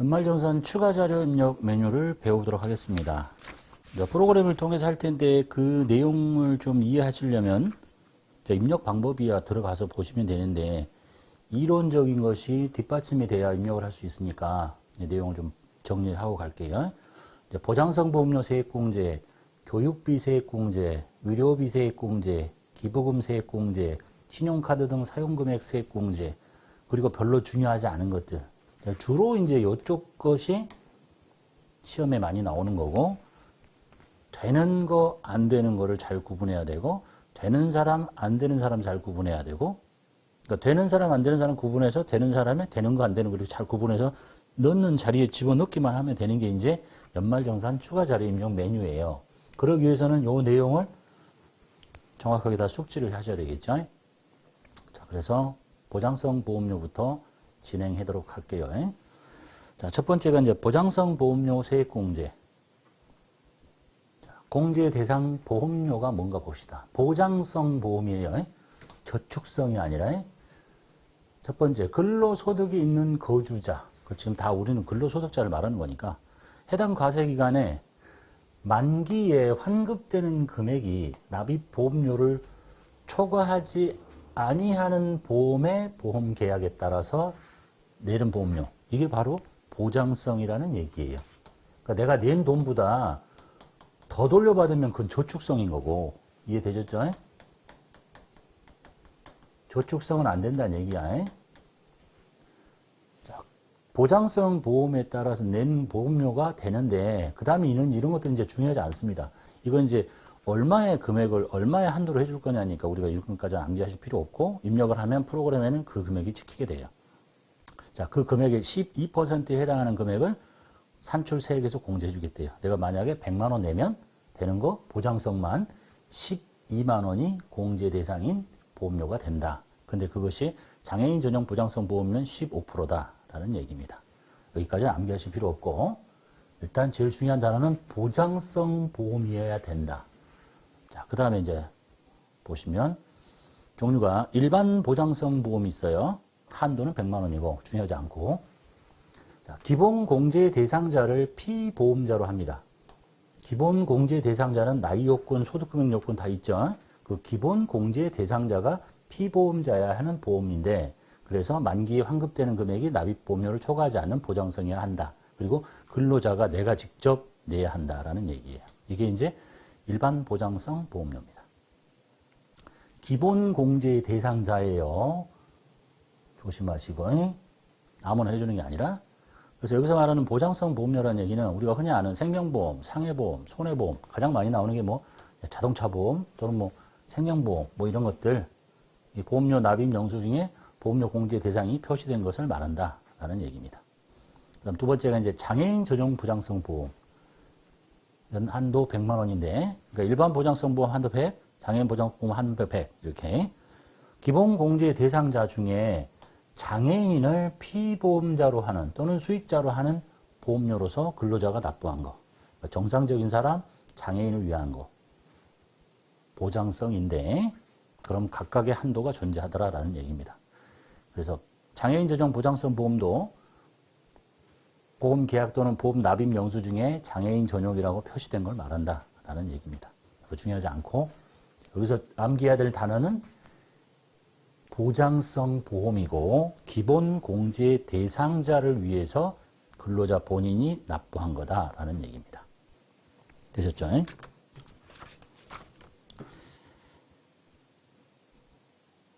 연말정산 추가 자료 입력 메뉴를 배우도록 하겠습니다. 프로그램을 통해서 할 텐데 그 내용을 좀 이해하시려면 저 입력 방법이야 들어가서 보시면 되는데 이론적인 것이 뒷받침이 돼야 입력을 할 수 있으니까 이 내용을 좀 정리를 하고 갈게요. 이제 보장성 보험료 세액공제, 교육비 세액공제, 의료비 세액공제, 기부금 세액공제, 신용카드 등 사용금액 세액공제, 그리고 별로 중요하지 않은 것들. 주로 이제 이쪽 것이 시험에 많이 나오는 거고, 되는 거, 안 되는 거를 잘 구분해야 되고, 되는 사람, 안 되는 사람 잘 구분해야 되고, 그러니까 되는 사람, 안 되는 사람 구분해서 되는 사람에 되는 거, 안 되는 거를 잘 구분해서 넣는 자리에 집어넣기만 하면 되는 게 이제 연말정산 추가 자료 입력 메뉴예요. 그러기 위해서는 요 내용을 정확하게 다 숙지를 하셔야 되겠죠. 자, 그래서 보장성 보험료부터 진행하도록 할게요. 자, 첫 번째가 이제 보장성 보험료 세액공제. 자, 공제 대상 보험료가 뭔가 봅시다. 보장성 보험이에요. 저축성이 아니라. 첫 번째, 근로소득이 있는 거주자. 그 지금 다 우리는 근로소득자를 말하는 거니까. 해당 과세기간에 만기에 환급되는 금액이 납입 보험료를 초과하지 아니하는 보험의 보험 계약에 따라서 내는 보험료. 이게 바로 보장성이라는 얘기예요. 그러니까 내가 낸 돈보다 더 돌려받으면 그건 저축성인 거고 이해되셨죠? 저축성은 안 된다는 얘기야. 자, 보장성 보험에 따라서 낸 보험료가 되는데 그 다음에 이런 이런 것들은 이제 중요하지 않습니다. 이건 이제 얼마의 금액을 얼마의 한도로 해줄 거냐니까 우리가 이것까지 암기하실 필요 없고 입력을 하면 프로그램에는 그 금액이 찍히게 돼요. 자, 그 금액의 12%에 해당하는 금액을 산출 세액에서 공제해 주겠대요. 내가 만약에 100만 원 내면 되는 거 보장성만 12만 원이 공제 대상인 보험료가 된다. 근데 그것이 장애인 전용 보장성 보험료는 15%다라는 얘기입니다. 여기까지는 암기하실 필요 없고 일단 제일 중요한 단어는 보장성 보험이어야 된다. 자, 그 다음에 이제 보시면 종류가 일반 보장성 보험이 있어요. 한도는 100만 원이고 중요하지 않고 자, 기본 공제 대상자를 피보험자로 합니다. 기본 공제 대상자는 나이 요건, 소득 금액 요건 다 있죠. 그 기본 공제 대상자가 피보험자야 하는 보험인데 그래서 만기에 환급되는 금액이 납입 보험료를 초과하지 않는 보장성이어야 한다. 그리고 근로자가 내가 직접 내야 한다라는 얘기예요. 이게 이제 일반 보장성 보험료입니다. 기본 공제 대상자예요. 조심하시고 아무나 해주는 게 아니라. 그래서 여기서 말하는 보장성 보험료라는 얘기는 우리가 흔히 아는 생명보험, 상해보험, 손해보험 가장 많이 나오는 게 뭐 자동차 보험 또는 뭐 생명보험 뭐 이런 것들. 이 보험료 납입 영수 중에 보험료 공제 대상이 표시된 것을 말한다라는 얘기입니다. 그다음 두 번째가 이제 장애인 전용 보장성 보험. 연 한도 100만 원인데 그러니까 일반 보장성 보험 한도 100, 장애인 보장 보험 한도 100 이렇게. 기본 공제 대상자 중에 장애인을 피보험자로 하는 또는 수익자로 하는 보험료로서 근로자가 납부한 거. 그러니까 정상적인 사람, 장애인을 위한 거. 보장성인데 그럼 각각의 한도가 존재하더라라는 얘기입니다. 그래서 장애인 재정 보장성 보험도 보험 계약 또는 보험 납입 영수 중에 장애인 전용이라고 표시된 걸 말한다라는 얘기입니다. 중요하지 않고 여기서 암기해야 될 단어는 보장성 보험이고 기본 공제 대상자를 위해서 근로자 본인이 납부한 거다라는 얘기입니다. 되셨죠?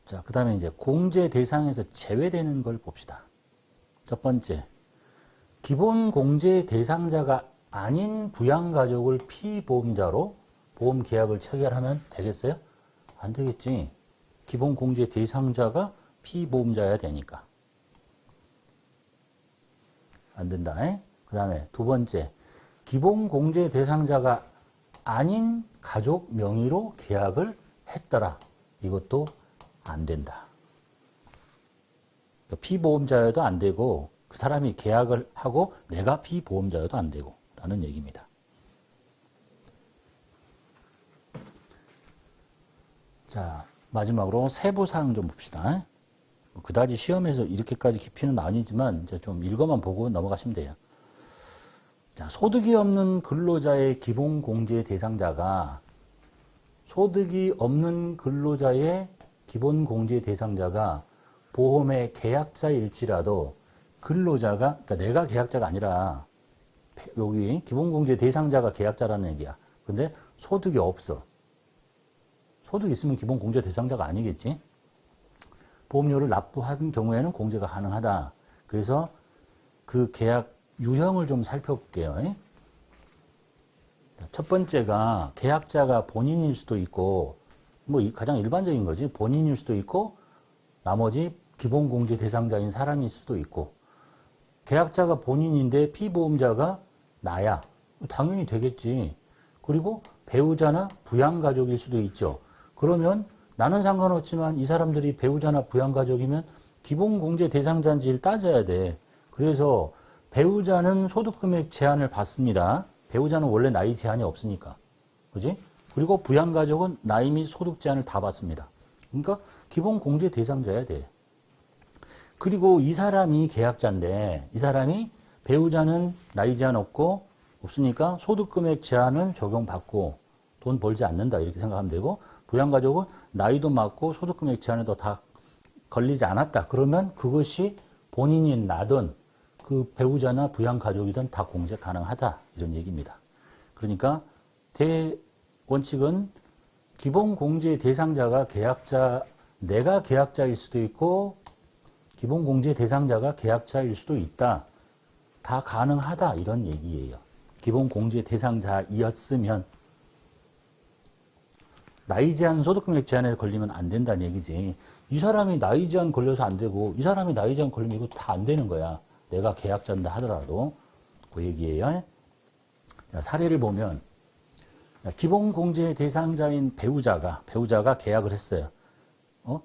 자, 그 다음에 이제 공제 대상에서 제외되는 걸 봅시다. 첫 번째, 기본 공제 대상자가 아닌 부양가족을 피보험자로 보험 계약을 체결하면 되겠어요? 안 되겠지. 기본 공제 대상자가 피보험자여야 되니까. 안 된다. 그 다음에 두 번째, 기본 공제 대상자가 아닌 가족 명의로 계약을 했더라. 이것도 안 된다. 그러니까 피보험자여도 안 되고 그 사람이 계약을 하고 내가 피보험자여도 안 되고 라는 얘기입니다. 자, 마지막으로 세부 사항 좀 봅시다. 뭐 그다지 시험에서 이렇게까지 깊이는 아니지만 이제 좀 읽어만 보고 넘어가시면 돼요. 자, 소득이 없는 근로자의 기본 공제 대상자가 소득이 없는 근로자의 기본 공제 대상자가 보험의 계약자일지라도 근로자가 그러니까 내가 계약자가 아니라 여기 기본 공제 대상자가 계약자라는 얘기야. 근데 소득이 없어. 소득 있으면 기본 공제 대상자가 아니겠지. 보험료를 납부한 경우에는 공제가 가능하다. 그래서 그 계약 유형을 좀 살펴볼게요. 첫 번째가 계약자가 본인일 수도 있고 뭐 가장 일반적인 거지 본인일 수도 있고 나머지 기본 공제 대상자인 사람일 수도 있고 계약자가 본인인데 피보험자가 나야 당연히 되겠지 그리고 배우자나 부양 가족일 수도 있죠 그러면 나는 상관없지만 이 사람들이 배우자나 부양가족이면 기본 공제 대상자인지를 따져야 돼 그래서 배우자는 소득금액 제한을 받습니다 배우자는 원래 나이 제한이 없으니까. 그지? 그리고 부양가족은 나이 및 소득 제한을 다 받습니다. 그러니까 기본 공제 대상자야 돼. 그리고 이 사람이 계약자인데 이 사람이 배우자는 나이 제한 없고 없으니까 소득금액 제한을 적용받고 돈 벌지 않는다 이렇게 생각하면 되고 부양가족은 나이도 맞고 소득금액 제한에도 다 걸리지 않았다. 그러면 그것이 본인이 나든 그 배우자나 부양가족이든 다 공제 가능하다 이런 얘기입니다. 그러니까 대원칙은 기본 공제 대상자가 계약자 내가 계약자일 수도 있고 기본 공제 대상자가 계약자일 수도 있다. 다 가능하다 이런 얘기예요. 기본 공제 대상자이었으면 나이 제한 소득금액 제한에 걸리면 안 된다는 얘기지. 이 사람이 나이 제한 걸려서 안 되고 이 사람이 나이 제한 걸리면 이거 다 안 되는 거야. 내가 계약자인다 하더라도 그 얘기예요. 자, 사례를 보면 기본 공제 대상자인 배우자가 배우자가 계약을 했어요. 어?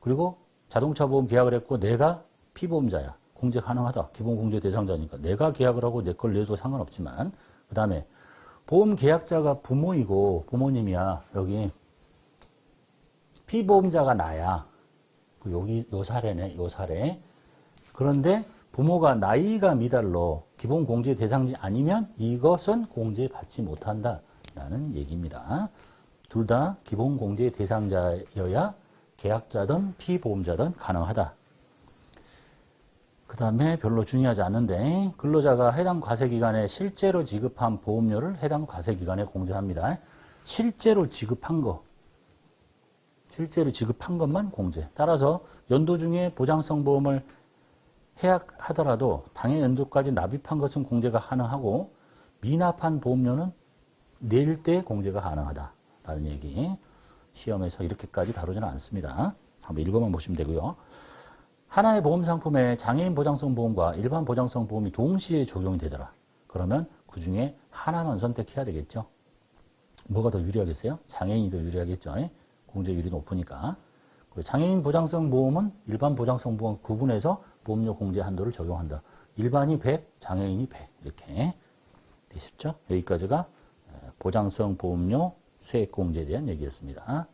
그리고 자동차 보험 계약을 했고 내가 피보험자야. 공제 가능하다. 기본 공제 대상자니까 내가 계약을 하고 내 걸 내도 상관없지만 그 다음에 보험 계약자가 부모이고 부모님이야. 여기 피보험자가 나야. 그 여기 요 사례네. 요 사례. 그런데 부모가 나이가 미달로 기본 공제 대상지 아니면 이것은 공제받지 못한다 라는 얘기입니다. 둘 다 기본 공제 대상자여야 계약자든 피보험자든 가능하다. 그 다음에 별로 중요하지 않은데 근로자가 해당 과세기간에 실제로 지급한 보험료를 해당 과세기간에 공제합니다. 실제로 지급한 거 실제로 지급한 것만 공제. 따라서 연도 중에 보장성 보험을 해약하더라도 당해 연도까지 납입한 것은 공제가 가능하고 미납한 보험료는 낼 때 공제가 가능하다라는 얘기. 시험에서 이렇게까지 다루지는 않습니다. 한번 읽어만 보시면 되고요. 하나의 보험 상품에 장애인 보장성 보험과 일반 보장성 보험이 동시에 적용이 되더라. 그러면 그 중에 하나만 선택해야 되겠죠. 뭐가 더 유리하겠어요? 장애인이 더 유리하겠죠. 공제율이 높으니까. 장애인 보장성 보험은 일반 보장성 보험 구분해서 보험료 공제 한도를 적용한다. 일반이 100, 장애인이 100 이렇게 되셨죠? 여기까지가 보장성 보험료 세액 공제에 대한 얘기였습니다.